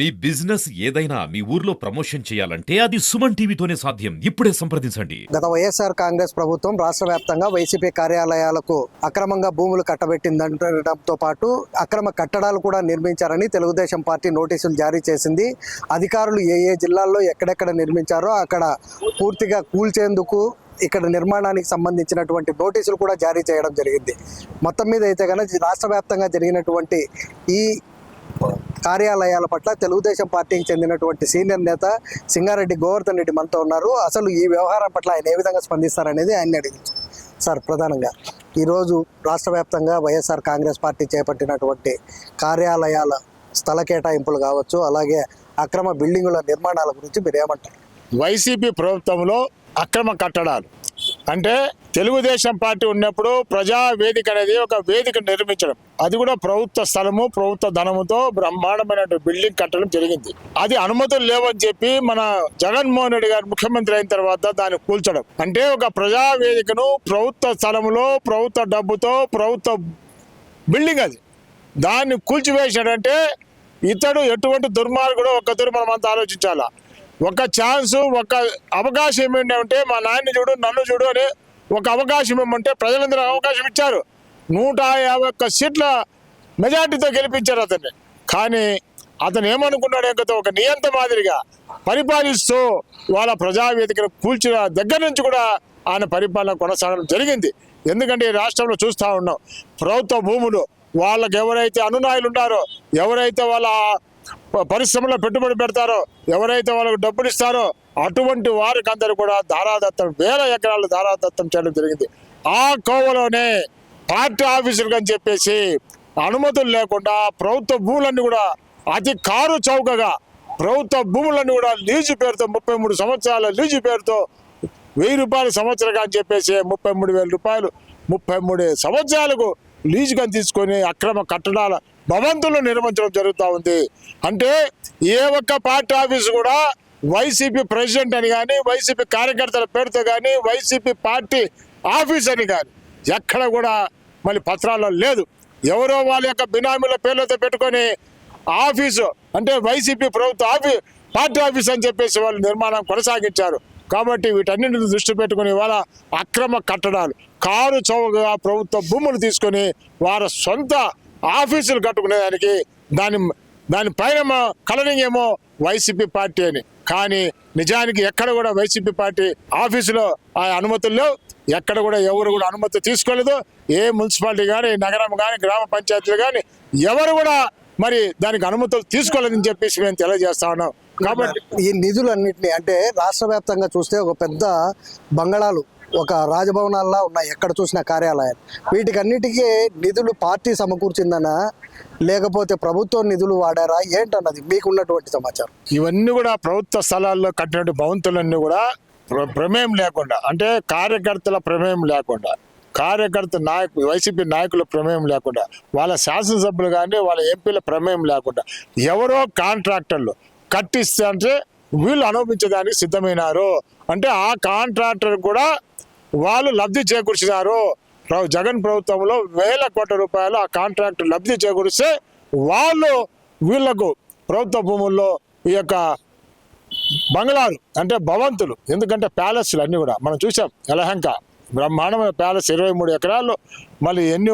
మీ business ఏదైనా మీ ఊర్లో promotion చేయాలంటే అది సుమన్ టీవీతోనే సాధ్యం. ఇప్పుడే సంప్రదించండి. గత వైఎస్ఆర్ కాంగ్రెస్ ప్రభుత్వం రాష్ట్ర వ్యాప్తంగా వైసీపీ కార్యాలయాలకు అక్రమంగా భూములు కట్టబెట్టిందంటడంతో పాటు అక్రమ కట్టడాలు కూడా నిర్మించారని తెలుగుదేశం పార్టీ నోటీసులు జారీ చేసింది. అధికారులు ఏ ఏ జిల్లాల్లో ఎక్కడెక్కడ నిర్మించారో అక్కడ పూర్తిగా కూల్చేందుకు ఇక్కడ నిర్మాణానికి సంబంధించినటువంటి నోటీసులు కూడా జారీ చేయడం జరిగింది. మొత్తం మీద అయితే కనుక రాష్ట్ర వ్యాప్తంగా జరిగినటువంటి ఈ కార్యాలయాల పట్ల తెలుగుదేశం పార్టీకి చెందినటువంటి సీనియర్ నేత సింగారెడ్డి గోవర్ధన్ రెడ్డి మనతో ఉన్నారు. అసలు ఈ వ్యవహారం పట్ల ఆయన ఏ విధంగా స్పందిస్తారనేది ఆయన్ని అడిగింది సార్ ప్రధానంగా ఈరోజు రాష్ట్ర వ్యాప్తంగా వైఎస్ఆర్ కాంగ్రెస్ పార్టీ చేపట్టినటువంటి కార్యాలయాల స్థల కేటాయింపులు కావచ్చు అలాగే అక్రమ బిల్డింగుల నిర్మాణాల గురించి మీరు ఏమంటారు? వైసీపీ ప్రభుత్వంలో అక్రమ కట్టడాలు. అంటే తెలుగుదేశం పార్టీ ఉన్నప్పుడు ప్రజా వేదిక అనేది ఒక వేదిక నిర్మించడం. అది కూడా ప్రభుత్వ స్థలము ప్రభుత్వ ధనముతో బ్రహ్మాండమైన బిల్డింగ్ కట్టడం జరిగింది. అది అనుమతులు లేవని చెప్పి మన జగన్మోహన్ రెడ్డి గారు ముఖ్యమంత్రి అయిన తర్వాత దాన్ని కూల్చడం. అంటే ఒక ప్రజా వేదికను ప్రభుత్వ స్థలములో ప్రభుత్వ డబ్బుతో ప్రభుత్వ బిల్డింగ్ అది. దాన్ని కూల్చివేశాడంటే ఇతడు ఎటువంటి దుర్మార్గుడు ఒక్కతూరు మనం అంతా ఆలోచించాలా? ఒక ఛాన్స్ ఒక అవకాశం ఏంటంటే మా నాయన్ని చూడు నన్ను చూడు అని ఒక అవకాశం ఇవ్వమంటే ప్రజలందరూ అవకాశం ఇచ్చారు. నూట యాభై ఒక్క సీట్ల మెజార్టీతో గెలిపించారు అతన్ని. కానీ అతను ఏమనుకున్నాడు ఎంకతో ఒక నియంత మాదిరిగా పరిపాలిస్తూ వాళ్ళ ప్రజావేదికను కూల్చిన దగ్గర నుంచి కూడా ఆయన పరిపాలన కొనసాగడం జరిగింది. ఎందుకంటే ఈ రాష్ట్రంలో చూస్తూ ఉన్నాం ప్రభుత్వ భూములు వాళ్ళకి ఎవరైతే అనునాయులు ఉన్నారో ఎవరైతే వాళ్ళ పరిశ్రమలో పెట్టుబడి పెడతారో ఎవరైతే వాళ్ళకు డబ్బులు ఇస్తారో అటువంటి వారికి అందరూ కూడా ధారాదత్తం వేల ఎకరాలు ధారాదత్తం చేయడం జరిగింది. ఆ కోవలోనే పార్టీ ఆఫీసులు అని చెప్పేసి అనుమతులు లేకుండా ప్రభుత్వ భూములన్నీ కూడా అతి కారు చౌకగా ప్రభుత్వ భూములన్నీ కూడా లీజు పేరుతో ముప్పై మూడు సంవత్సరాల లీజు పేరుతో వెయ్యి రూపాయల సంవత్సరంగా అని చెప్పేసి ముప్పై మూడు వేల రూపాయలు ముప్పై మూడు సంవత్సరాలకు లీజుగా తీసుకొని అక్రమ కట్టడాల భవంతులు నిర్మించడం జరుగుతూ ఉంది. అంటే ఏ ఒక్క పార్టీ ఆఫీసు కూడా వైసీపీ ప్రెసిడెంట్ అని కానీ వైసీపీ కార్యకర్తల పేరుతో కానీ వైసీపీ పార్టీ ఆఫీస్ అని కానీ ఎక్కడ కూడా మళ్ళీ పత్రాల్లో లేదు. ఎవరో వాళ్ళ యొక్క బినామీల పేర్లతో పెట్టుకొని ఆఫీసు అంటే వైసీపీ ప్రభుత్వ ఆఫీ పార్టీ ఆఫీస్ అని చెప్పేసి వాళ్ళు నిర్మాణం కొనసాగించారు. కాబట్టి వీటన్నిటిని దృష్టి పెట్టుకుని వాళ్ళ అక్రమ కట్టడాలు కారు చౌకగా ప్రభుత్వ భూములు తీసుకొని వారి సొంత ఆఫీసులు కట్టుకునేదానికి దాని దానిపైన కలరింగ్ ఏమో వైసీపీ పార్టీ అని. కానీ నిజానికి ఎక్కడ కూడా వైసీపీ పార్టీ ఆఫీసులో ఆ అనుమతులు లేవు. ఎక్కడ కూడా ఎవరు కూడా అనుమతి తీసుకోలేదు. ఏ మున్సిపాలిటీ కానీ నగరం కానీ గ్రామ పంచాయతీలు కానీ ఎవరు కూడా మరి దానికి అనుమతులు తీసుకోలేదని చెప్పేసి మేము తెలియజేస్తా ఉన్నాం. కాబట్టి ఈ నిధులన్నింటినీ అంటే రాష్ట్ర వ్యాప్తంగా చూస్తే ఒక పెద్ద బంగళాలు ఒక రాజభవనాల్లో ఉన్నాయి ఎక్కడ చూసిన కార్యాలయాలు. వీటికన్నిటికీ నిధులు పార్టీ సమకూర్చిందనా? లేకపోతే ప్రభుత్వం నిధులు వాడారా? ఏంటన్నది మీకున్నటువంటి సమాచారం. ఇవన్నీ కూడా ప్రభుత్వ స్థలాల్లో కట్టినటువంటి భవంతులన్నీ కూడా ప్ర- ప్రమేయం లేకుండా అంటే కార్యకర్తల ప్రమేయం లేకుండా కార్యకర్త నాయకు వైసీపీ నాయకుల ప్రమేయం లేకుండా వాళ్ళ శాసనసభ్యులు కానీ వాళ్ళ ఎంపీల ప్రమేయం లేకుండా ఎవరో కాంట్రాక్టర్లు కట్టిస్తే అంటే వీళ్ళు అనుభవించడానికి సిద్ధమైనారు. అంటే ఆ కాంట్రాక్టర్ కూడా వాళ్ళు లబ్ధి చేకూర్చినారు. జగన్ ప్రభుత్వంలో వేల కోట్ల రూపాయలు ఆ కాంట్రాక్ట్ లబ్ధి చేకూరిస్తే వాళ్ళు వీళ్ళకు ప్రభుత్వ భూముల్లో ఈ యొక్క బంగ్లాలు అంటే భవంతులు ఎందుకంటే ప్యాలెస్లు అన్నీ కూడా మనం చూసాం యలహంక బ్రహ్మాండమైన ప్యాలెస్ ఇరవై మూడు ఎకరాలు. మళ్ళీ ఎన్ని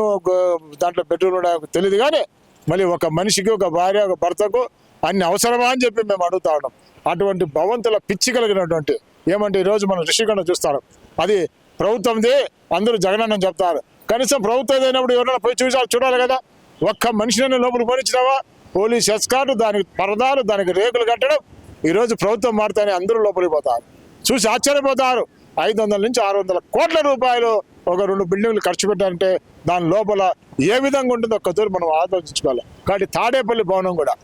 దాంట్లో బెడ్రూమ్ ఉన్నాయో తెలియదు కానీ మళ్ళీ ఒక మనిషికి ఒక భార్య ఒక భర్తకు అన్ని అవసరమా అని చెప్పి మేము అడుగుతా ఉన్నాం. అటువంటి భవంతుల పిచ్చి కలిగినటువంటి ఏమంటే ఈరోజు మనం ఋషికొండ చూస్తాం. అది ప్రభుత్వంది అందరూ జగనన్న చెప్తారు. కనీసం ప్రభుత్వం అయినప్పుడు ఎవరైనా పోయి చూసారు చూడాలి కదా. ఒక్క మనిషిని లోపలికి పోనిచ్చినావా? పోలీస్ ఎస్కార్డు దానికి పరదాలు దానికి రేకులు కట్టడం. ఈరోజు ప్రభుత్వం మారుతాయని అందరూ లోపలికి పోతారు. చూసి ఆశ్చర్యపోతారు. ఐదు వందల నుంచి ఆరు వందల కోట్ల రూపాయలు ఒక రెండు బిల్డింగ్లు ఖర్చు పెట్టారంటే దాని లోపల ఏ విధంగా ఉంటుందో ఒక్కసారి మనం ఆలోచించుకోవాలి. కాబట్టి తాడేపల్లి భవనం కూడా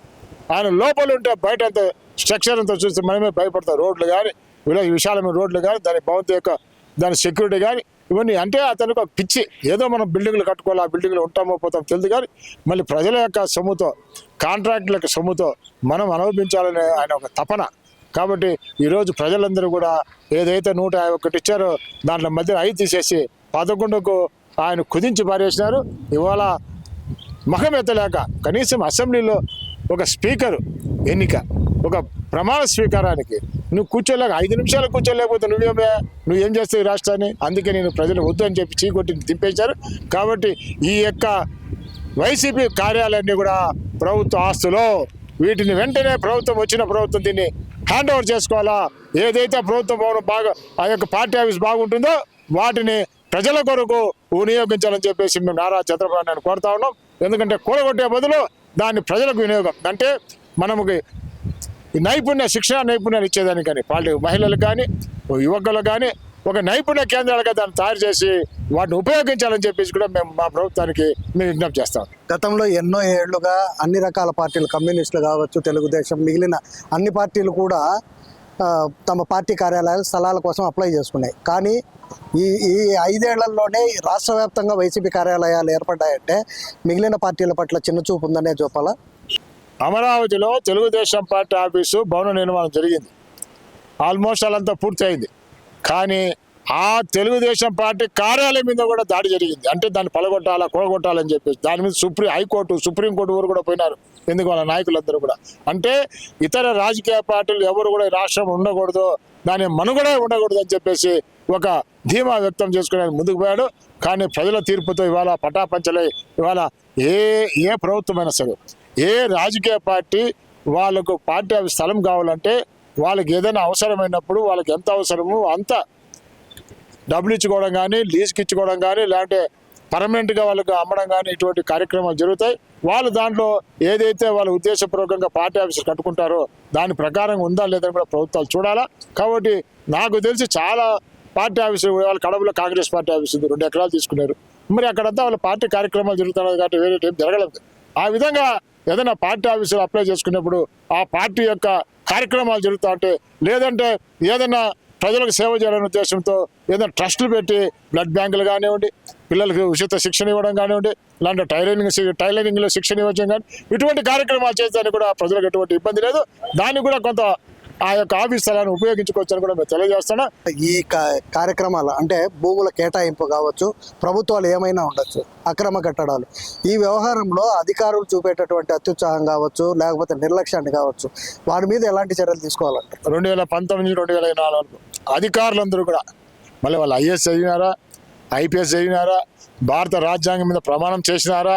ఆయన లోపల ఉంటే బయట అంత స్ట్రక్చర్ అంతా చూస్తే మనమే భయపడతాం. రోడ్లు కానీ ఇలా విశాలమైన రోడ్లు కానీ దాని భవంతి యొక్క దాని సెక్యూరిటీ కానీ ఇవన్నీ అంటే అతను ఒక పిచ్చి. ఏదో మనం బిల్డింగ్లు కట్టుకోవాలి ఆ బిల్డింగ్లు ఉంటామో పోతాం తెలియదు కానీ మళ్ళీ ప్రజల యొక్క సొమ్ముతో కాంట్రాక్టుల యొక్క సొమ్ముతో మనం అనుభవించాలనే ఆయన ఒక తపన. కాబట్టి ఈరోజు ప్రజలందరూ కూడా ఏదైతే నూట యాభై ఒకటి ఇచ్చారో దాంట్లో మధ్య ఐదు తీసేసి పదకొండుకు ఆయన కుదించి పారేసినారు. ఇవాళ మహం ఎత్తలేక కనీసం అసెంబ్లీలో ఒక స్పీకర్ ఎన్నిక ఒక ప్రమాణ స్వీకారానికి. నువ్వు కూర్చోలేక ఐదు నిమిషాలు కూర్చోలేకపోతే నువ్వేమే నువ్వేం చేస్తావు ఈ రాష్ట్రాన్ని? అందుకే నేను ప్రజలు వద్దు అని చెప్పి చీకొట్టి తిప్పేశారు కాబట్టి ఈ యొక్క వైసీపీ కార్యాలయాన్ని కూడా ప్రభుత్వ ఆస్తులో వీటిని వెంటనే ప్రభుత్వం వచ్చిన ప్రభుత్వం దీన్ని హ్యాండ్ ఓవర్ చేసుకోవాలా? ఏదైతే ప్రభుత్వ భవనం బాగా ఆ యొక్క పార్టీ ఆఫీస్ బాగుంటుందో వాటిని ప్రజల కొరకు వినియోగించాలని చెప్పేసి మేము నారా చంద్రబాబు నాయుడు కోరుతా ఉన్నాం. ఎందుకంటే కూడగొట్టే బదులు దాన్ని ప్రజలకు వినియోగం. అంటే మనముకి ఈ నైపుణ్య శిక్షణ నైపుణ్యాలు ఇచ్చేదానికని పార్టీ మహిళలకు కానీ యువకులకు కానీ ఒక నైపుణ్య కేంద్రాలుగా దాన్ని తయారు చేసి వాటిని ఉపయోగించాలని చెప్పేసి కూడా మేము మా ప్రభుత్వానికి మేము విజ్ఞప్తి చేస్తాం. గతంలో ఎన్నో ఏళ్ళుగా అన్ని రకాల పార్టీలు కమ్యూనిస్టులు కావచ్చు తెలుగుదేశం మిగిలిన అన్ని పార్టీలు కూడా తమ పార్టీ కార్యాలయాలు స్థలాల కోసం అప్లై చేసుకున్నాయి. కానీ ఈ ఈ ఐదేళ్ళలోనే ఈ రాష్ట్ర వ్యాప్తంగా వైసీపీ కార్యాలయాలు ఏర్పడ్డాయంటే మిగిలిన పార్టీల పట్ల చిన్న చూపు ఉందనే చెప్పాలా అమరావతిలో తెలుగుదేశం పార్టీ ఆఫీసు భవన నిర్మాణం జరిగింది. ఆల్మోస్ట్ అలంతా పూర్తయింది. కానీ ఆ తెలుగుదేశం పార్టీ కార్యాలయం మీద కూడా దాడి జరిగింది. అంటే దాన్ని పలగొట్టాలా కూడగొట్టాలని చెప్పేసి. దాని మీద సుప్రీం హైకోర్టు సుప్రీంకోర్టు వరకు కూడా పోయినారు. ఎందుకు వాళ్ళ నాయకులందరూ కూడా. అంటే ఇతర రాజకీయ పార్టీలు ఎవరు కూడా ఈ రాష్ట్రం ఉండకూడదు దాని మనుగడే ఉండకూడదు అని చెప్పేసి ఒక ధీమా వ్యక్తం చేసుకునే ముందుకు పోయాడు. కానీ ప్రజల తీర్పుతో ఇవాళ పటాపంచలై ఇవాళ ఏ ఏ ప్రభుత్వమైనా సరే ఏ రాజకీయ పార్టీ వాళ్ళకు పార్టీ ఆఫీస్ స్థలం కావాలంటే వాళ్ళకి ఏదైనా అవసరమైనప్పుడు వాళ్ళకి ఎంత అవసరమో అంత డబ్బులు ఇచ్చుకోవడం కానీ లీజుకి ఇచ్చుకోవడం కానీ లేదంటే పర్మనెంట్గా వాళ్ళకి అమ్మడం కానీ ఇటువంటి కార్యక్రమాలు జరుగుతాయి. వాళ్ళు దాంట్లో ఏదైతే వాళ్ళు ఉద్దేశపూర్వకంగా పార్టీ ఆఫీసులు కట్టుకుంటారో దాని ప్రకారం ఉందా లేదని కూడా ప్రభుత్వాలు చూడాలా. కాబట్టి నాకు తెలిసి చాలా పార్టీ ఆఫీసు వాళ్ళ కడపలో కాంగ్రెస్ పార్టీ ఆఫీస్ ఉంది రెండు ఎకరాలు తీసుకున్నారు. మరి అక్కడంతా వాళ్ళ పార్టీ కార్యక్రమాలు జరుగుతున్నది కాబట్టి వేరే ఏం జరగలేదు. ఆ విధంగా ఏదైనా పార్టీ ఆఫీసులు అప్లై చేసుకున్నప్పుడు ఆ పార్టీ యొక్క కార్యక్రమాలు జరుగుతూ ఉంటే లేదంటే ఏదైనా ప్రజలకు సేవ చేయాలనే ఉద్దేశంతో ఏదైనా ట్రస్టులు పెట్టి బ్లడ్ బ్యాంకులు కానివ్వండి పిల్లలకు ఉచిత శిక్షణ ఇవ్వడం కానివ్వండి ఇలాంటి టైలరింగ్ టైలరింగ్లో శిక్షణ ఇవ్వడం కానీ ఇటువంటి కార్యక్రమాలు చేసేదానికి కూడా ప్రజలకు ఎటువంటి ఇబ్బంది లేదు. దానికి కూడా కొంత ఆ యొక్క ఆఫీస్ స్థలాన్ని ఉపయోగించుకోవచ్చని కూడా మేము తెలియజేస్తున్నా. ఈ కార్యక్రమాలు అంటే భూముల కేటాయింపు కావచ్చు ప్రభుత్వాలు ఏమైనా ఉండొచ్చు అక్రమ కట్టడాలు. ఈ వ్యవహారంలో అధికారులు చూపేటటువంటి అత్యుత్సాహం కావచ్చు లేకపోతే నిర్లక్ష్యాన్ని కావచ్చు వారి మీద ఎలాంటి చర్యలు తీసుకోవాలంటారు? రెండు వేల పంతొమ్మిది రెండు వేల నాలుగు అధికారులందరూ కూడా మళ్ళీ వాళ్ళు ఐఏఎస్ చదివినారా ఐపీఎస్ చదివినారా భారత రాజ్యాంగం మీద ప్రమాణం చేసినారా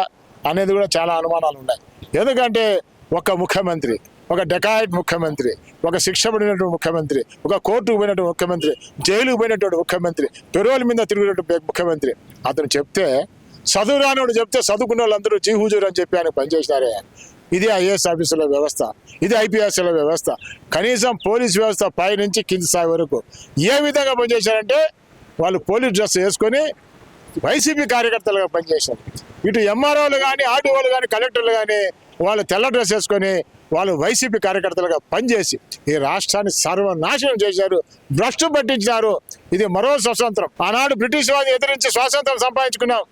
అనేది కూడా చాలా అనుమానాలు ఉన్నాయి ఎందుకంటే ఒక ముఖ్యమంత్రి ఒక డెకాయిట్ ముఖ్యమంత్రి ఒక శిక్ష పడినటువంటి ముఖ్యమంత్రి ఒక కోర్టుకు పోయినటువంటి ముఖ్యమంత్రి జైలుకు పోయినటువంటి ముఖ్యమంత్రి పెరోల్ మీద తిరిగినటువంటి ముఖ్యమంత్రి. అతను చెప్తే చదువు రానివాడు చెప్తే చదువుకున్న వాళ్ళందరూ జీ హుజూర్ అని చెప్పి ఆయన పనిచేసినారే. ఇది ఐఏఎస్ ఆఫీసుల వ్యవస్థ ఇది ఐపీఎస్ల వ్యవస్థ. కనీసం పోలీస్ వ్యవస్థ పై నుంచి కింది స్థాయి వరకు ఏ విధంగా పనిచేశారంటే వాళ్ళు పోలీస్ డ్రెస్ వేసుకొని వైసీపీ కార్యకర్తలుగా పనిచేశారు. ఇటు ఎంఆర్ఓలు కానీ ఆర్డీఓలు కానీ కలెక్టర్లు కానీ వాళ్ళు తెల్ల డ్రెస్ వేసుకొని వాళ్ళు వైసీపీ కార్యకర్తలుగా పనిచేసి ఈ రాష్ట్రాన్ని సర్వనాశనం చేశారు భ్రష్టు పట్టించారు ఇది మరో స్వతంత్రం. ఆనాడు బ్రిటిష్ వారిని ఎదిరించి స్వాతంత్రం సంపాదించుకున్నాం.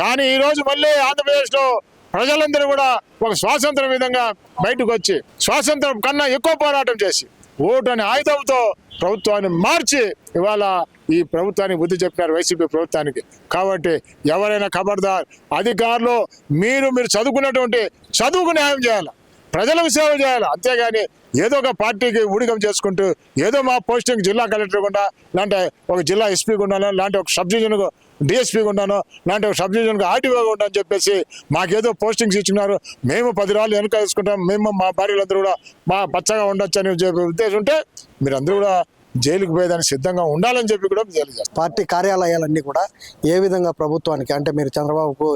కానీ ఈ రోజు మళ్ళీ ఆంధ్రప్రదేశ్లో ప్రజలందరూ కూడా ఒక స్వాతంత్రం విధంగా బయటకు వచ్చి స్వాతంత్రం కన్నా ఎక్కువ పోరాటం చేసి ఓటు అనే ఆయుధంతో ప్రభుత్వాన్ని మార్చి ఇవాళ ఈ ప్రభుత్వానికి బుద్ధి చెప్పినారు వైసీపీ ప్రభుత్వానికి. కాబట్టి ఎవరైనా ఖబర్దార్ అధికారులు మీరు మీరు చదువుకున్నటువంటి చదువుకు న్యాయం చేయాలి. ప్రజలకు సేవ చేయాలి. అంతేగాని ఏదో ఒక పార్టీకి ఊడికం చేసుకుంటూ ఏదో మా పోస్టింగ్ జిల్లా కలెక్టర్ గుండా లేదంటే ఒక జిల్లా ఎస్పీ గుండానో లాంటి ఒక సబ్ డివిజన్ డిఎస్పీ గుండానో లాంటి ఒక సబ్ డివిజన్ ఆర్టీఓ గుండా అని చెప్పేసి మాకేదో పోస్టింగ్స్ ఇచ్చినారు. మేము పది రోజులు వెనక వేసుకుంటాం మేము మా భార్యలందరూ కూడా మా పచ్చగా ఉండొచ్చు అని చెప్పే ఉద్దేశం ఉంటే మీరందరూ కూడా జైలుకు పోయేదానికి సిద్ధంగా ఉండాలని చెప్పి కూడా పార్టీ కార్యాలయాలన్నీ కూడా ఏ విధంగా ప్రభుత్వానికి అంటే మీరు చంద్రబాబుకు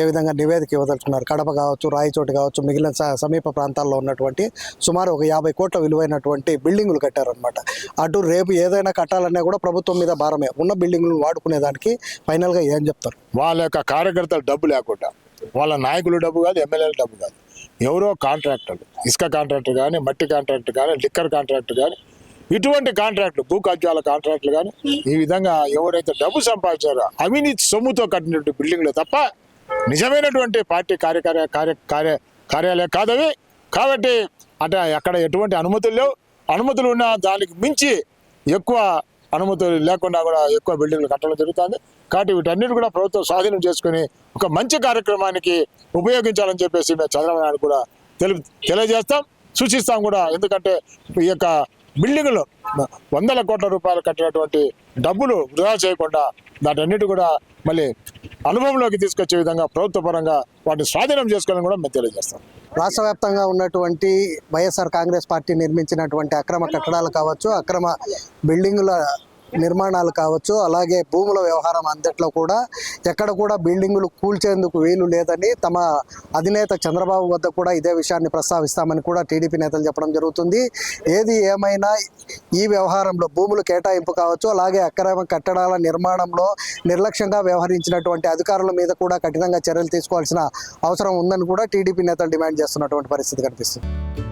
ఏ విధంగా నివేదిక ఇవ్వదలుచుకున్నారు? కడప కావచ్చు రాయచోటి కావచ్చు మిగిలిన సమీప ప్రాంతాల్లో ఉన్నటువంటి సుమారు ఒక యాభై కోట్ల విలువైనటువంటి బిల్డింగులు కట్టారనమాట అటు రేపు ఏదైనా కట్టాలన్నా కూడా ప్రభుత్వం మీద భారమే. ఉన్న బిల్డింగులు వాడుకునేదానికి ఫైనల్గా ఏం చెప్తారు? వాళ్ళ యొక్క కార్యకర్తలు డబ్బు లేకుండా వాళ్ళ నాయకులు డబ్బు కాదు ఎమ్మెల్యేల డబ్బు కాదు. ఎవరో కాంట్రాక్టర్లు ఇసుక కాంట్రాక్టర్ కానీ మట్టి కాంట్రాక్టర్ కానీ లిక్కర్ కాంట్రాక్టర్ కానీ ఇటువంటి కాంట్రాక్టులు భూ కబ్జాల కాంట్రాక్టులు కానీ ఈ విధంగా ఎవరైతే డబ్బు సంపాదించారో అవినీతి సొమ్ముతో కట్టినటువంటి బిల్డింగ్లు తప్ప నిజమైనటువంటి పార్టీ కార్యకార్య కార్య కార్య కార్యాలయం కాదవి కాబట్టి అంటే అక్కడ ఎటువంటి అనుమతులు లేవు. అనుమతులు ఉన్నా దానికి మించి ఎక్కువ అనుమతులు లేకుండా కూడా ఎక్కువ బిల్డింగ్లు కట్టడం జరుగుతుంది. కాబట్టి వీటన్నిటి కూడా ప్రభుత్వం స్వాధీనం చేసుకుని ఒక మంచి కార్యక్రమానికి ఉపయోగించాలని చెప్పేసి మేము చంద్రబాబు నాయుడు కూడా తెలి తెలియజేస్తాం. సూచిస్తాం కూడా. ఎందుకంటే ఈ యొక్క బిల్డింగ్లు. వందల కోట్ల రూపాయలు కట్టినటువంటి డబ్బులు వృధా చేయకుండా వాటన్నిటి కూడా మళ్ళీ అనుభవంలోకి తీసుకొచ్చే విధంగా ప్రభుత్వ పరంగా వాటిని స్వాధీనం చేసుకోవాలని కూడా మేము తెలియజేస్తాం. రాష్ట్ర వ్యాప్తంగా ఉన్నటువంటి వైఎస్ఆర్ కాంగ్రెస్ పార్టీ నిర్మించినటువంటి అక్రమ కట్టడాలు కావచ్చు అక్రమ బిల్డింగుల నిర్మాణాలు కావచ్చు అలాగే భూముల వ్యవహారం అంతట్లో కూడా ఎక్కడ కూడా బిల్డింగులు కూల్చేందుకు వీలు లేదని తమ అధినేత చంద్రబాబు వద్ద కూడా ఇదే విషయాన్ని ప్రస్తావిస్తామని కూడా టీడీపీ నేతలు చెప్పడం జరుగుతుంది. ఏది ఏమైనా ఈ వ్యవహారంలో భూములు కేటాయింపు కావచ్చు అలాగే అక్రమ కట్టడాల నిర్మాణంలో నిర్లక్ష్యంగా వ్యవహరించినటువంటి అధికారుల మీద కూడా కఠినంగా చర్యలు తీసుకోవాల్సిన అవసరం ఉందని కూడా టీడీపీ నేతలు డిమాండ్ చేస్తున్నటువంటి పరిస్థితి కనిపిస్తుంది.